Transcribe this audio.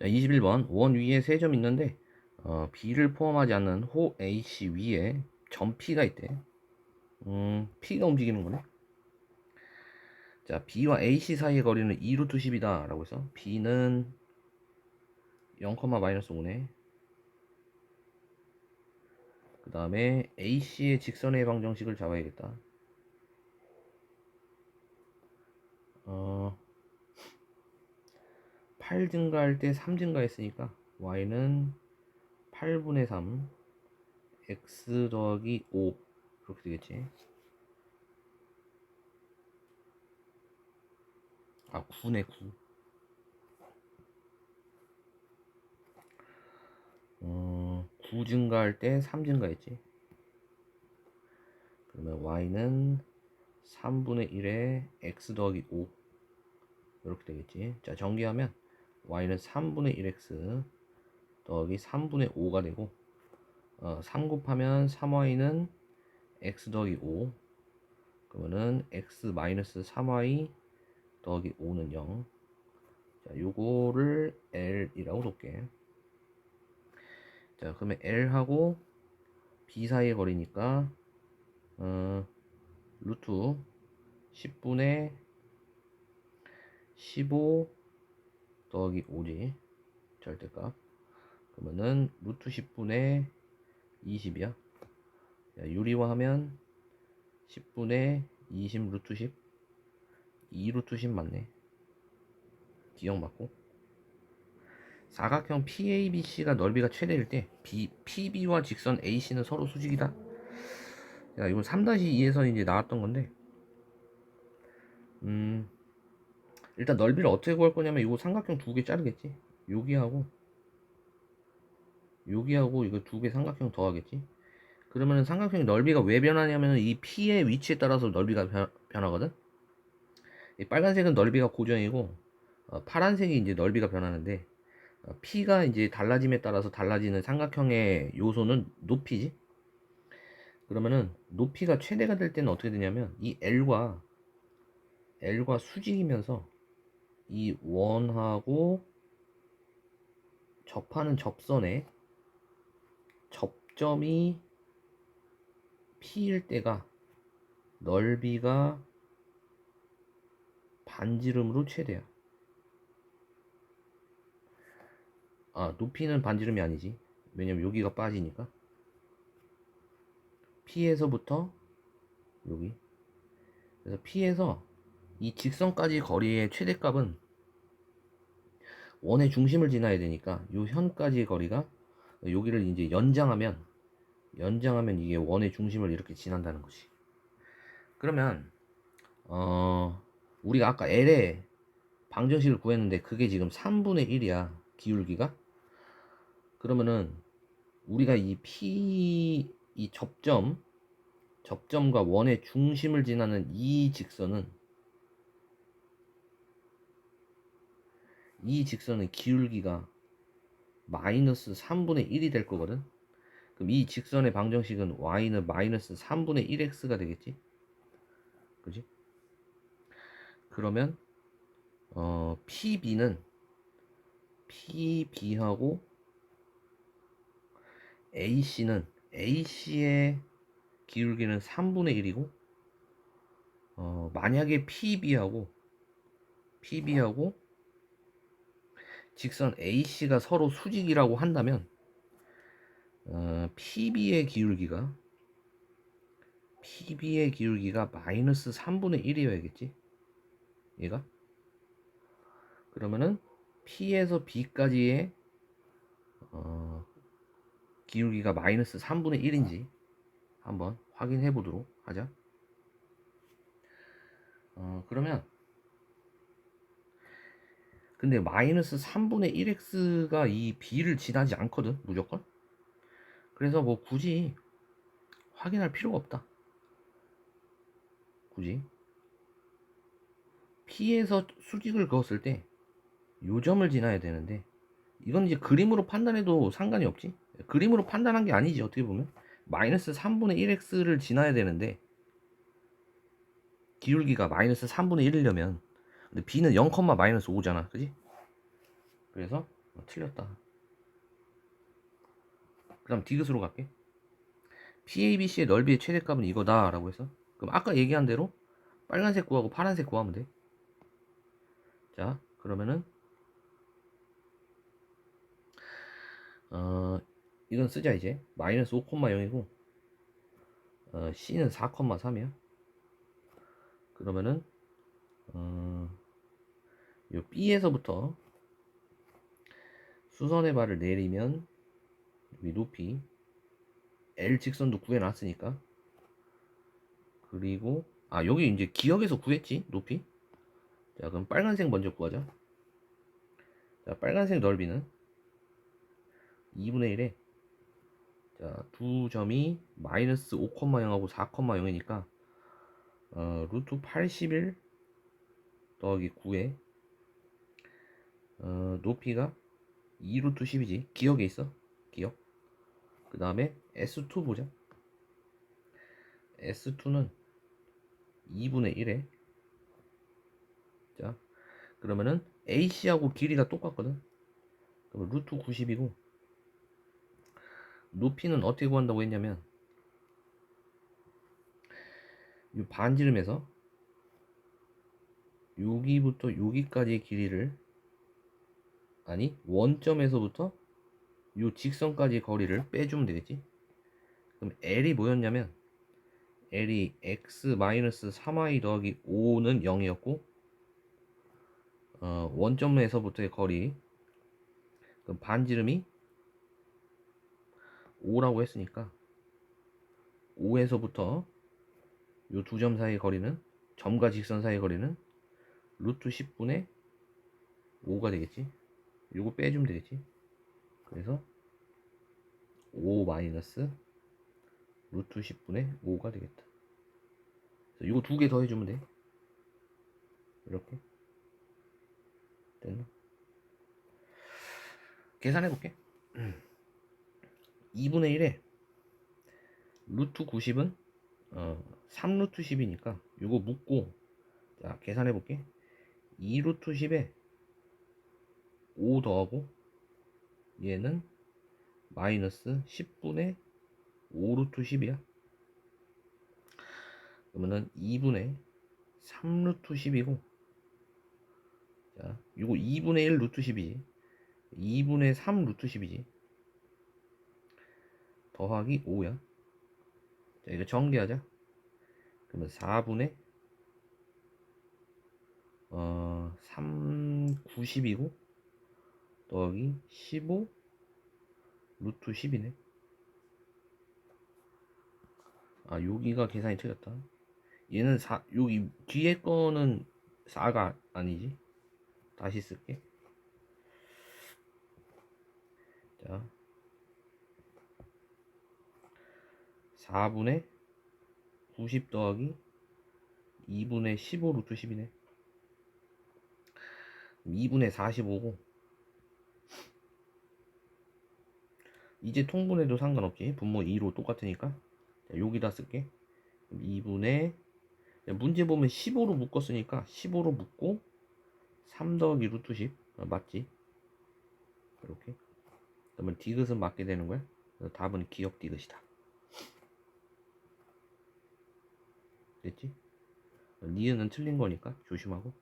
자, 21번 원 위에 세 점 있는데 어, B를 포함하지 않는 호 AC 위에 점 P가 있대. 음, P가 움직이는 거네. 자, B와 AC 사이의 거리는 2루트 10이다 라고 해서 B는 0, 마이너스 5네. 그 다음에 AC의 직선의 방정식을 잡아야겠다. 어, 8 증가할 때 3 증가했으니까 y는 8분의 3 x 더하기 5 그렇게 되겠지. 아 9네 9 어, 9 증가할 때 3 증가했지. 그러면 y는 3분의 1에 x 더하기 5 이렇게 되겠지. 자 정리하면 y는 3분의 1x 더하기 3분의 5가 되고 어, 3 곱하면 3y는 x 더하기 5 그러면은 x 마이너스 3y 더하기 5는 0 자, 요거를 L이라고 놓을게. 자 그러면 L하고 B 사이의 거리니까 어, 루트 10분의 15 더하기 5지. 절대값. 그러면은 루트 10분의 20이야. 야, 유리화하면 10분의 20 루트 10 2 루트 10 맞네. 기억 맞고. 사각형 PABC가 넓이가 최대일 때 B, PB와 직선 AC는 서로 수직이다. 야 이건 3-2에서 이제 나왔던 건데. 음 일단 넓이를 어떻게 구할 거냐면 이거 삼각형 두 개 자르겠지? 여기하고 여기하고 이거 두 개 삼각형 더하겠지? 그러면은 삼각형 넓이가 왜 변하냐면 이 P의 위치에 따라서 넓이가 변, 변하거든? 이 빨간색은 넓이가 고정이고 어, 파란색이 이제 넓이가 변하는데 어, P가 이제 달라짐에 따라서 달라지는 삼각형의 요소는 높이지? 그러면은 높이가 최대가 될 때는 어떻게 되냐면 이 L과 L과 수직이면서 이 원하고 접하는 접선에 접점이 P일 때가 넓이가 반지름으로 최대야. 아, 높이는 반지름이 아니지. 왜냐면 여기가 빠지니까. P에서부터 여기. 그래서 P에서 이 직선까지 거리의 최대값은 원의 중심을 지나야 되니까 요 현까지의 거리가 여기를 이제 연장하면 연장하면 이게 원의 중심을 이렇게 지난다는 것이. 그러면 어 우리가 아까 L의 방정식을 구했는데 그게 지금 3분의 1이야 기울기가. 그러면은 우리가 이 P 이 접점 접점과 원의 중심을 지나는 이 직선은 이 직선의 기울기가 마이너스 3분의 1이 될 거거든. 그럼 이 직선의 방정식은 y는 마이너스 3분의 1x가 되겠지. 그지? 그러면 어, PB는 PB하고 AC는 AC의 기울기는 3분의 1이고 어, 만약에 PB하고 PB하고 직선 AC가 서로 수직이라고 한다면 어, PB의 기울기가 PB의 기울기가 마이너스 3분의 1이어야겠지? 얘가? 그러면은 P에서 B까지의 어, 기울기가 마이너스 3분의 1인지 한번 확인해 보도록 하자. 어, 그러면 근데 마이너스 3분의 1x가 이 b를 지나지 않거든 무조건. 그래서 뭐 굳이 확인할 필요가 없다. 굳이. P에서 수직을 그었을 때 요점을 지나야 되는데 이건 이제 그림으로 판단해도 상관이 없지. 그림으로 판단한 게 아니지 어떻게 보면. 마이너스 3분의 1x를 지나야 되는데 기울기가 마이너스 3분의 1이려면 근데 b는 0, 마이너스 5잖아 그지 그래서 어, 틀렸다. 그 다음 디귿으로 갈게. PABC의 넓이의 최대값은 이거다 라고 해서 그럼 아까 얘기한 대로 빨간색 구하고 파란색 구하면 돼. 자 그러면은 어 이건 쓰자 이제 마이너스 5,0이고 어, C는 4,3이야. 그러면은 어, 요 B에서부터 수선의 발을 내리면 여기 높이 L 직선도 구해놨으니까. 그리고 아 여기 이제 기억에서 구했지 높이? 자 그럼 빨간색 먼저 구하자. 자 빨간색 넓이는 2분의 1에 자두 점이 마이너스 5,0하고 4,0이니까 어, 루트 81 더하기 9에 어, 높이가 2루트 10이지. 기억에 있어? 기억? 그 다음에 S2 보자. S2는 2분의 1에. 자 그러면은 AC하고 길이가 똑같거든. 그럼 루트 90이고 높이는 어떻게 구한다고 했냐면 이 반지름에서 여기부터 여기까지의 길이를 아니 원점에서부터 요 직선까지의 거리를 빼주면 되겠지? 그럼 L이 뭐였냐면 L이 x-3y 더하기 5는 0이었고 어, 원점에서부터의 거리 그럼 반지름이 5라고 했으니까 5에서부터 요두점 사이의 거리는 점과 직선 사이의 거리는 루트 10분의 5가 되겠지? 요거 빼주면 되겠지? 그래서 5 마이너스 루트 10분의 5가 되겠다. 그래서 요거 두 개 더 해주면 돼. 이렇게. 됐나? 계산해 볼게. 2분의 1에 루트 90은 어, 3루트 10이니까 요거 묶고 자 계산해 볼게 2루트 10에 5 더하고 얘는 마이너스 10분의 5루트 10이야. 그러면은 2분의 3루트 10이고 자 요거 2분의 1 루트 10이지. 2분의 3 루트 10이지. 더하기 5야. 자 이거 전개하자. 그러면 4분의 어, 3, 90이고 더하기 15 루트 10이네. 아 여기가 계산이 틀렸다. 얘는 4 여기 뒤에 거는 4가 아니지? 다시 쓸게. 자. 4분의 90 더하기 2분의 15 루트 10이네 2분의 45고 이제 통분해도 상관없지. 분모 2로 똑같으니까. 자, 여기다 쓸게. 2분의 문제 보면 15로 묶었으니까 15로 묶고 3 더하기 루트 10 어, 맞지? 이렇게. 그러면 디귿은 맞게 되는 거야? 답은 기억 디귿이다. 됐지? 니은은 틀린 거니까 조심하고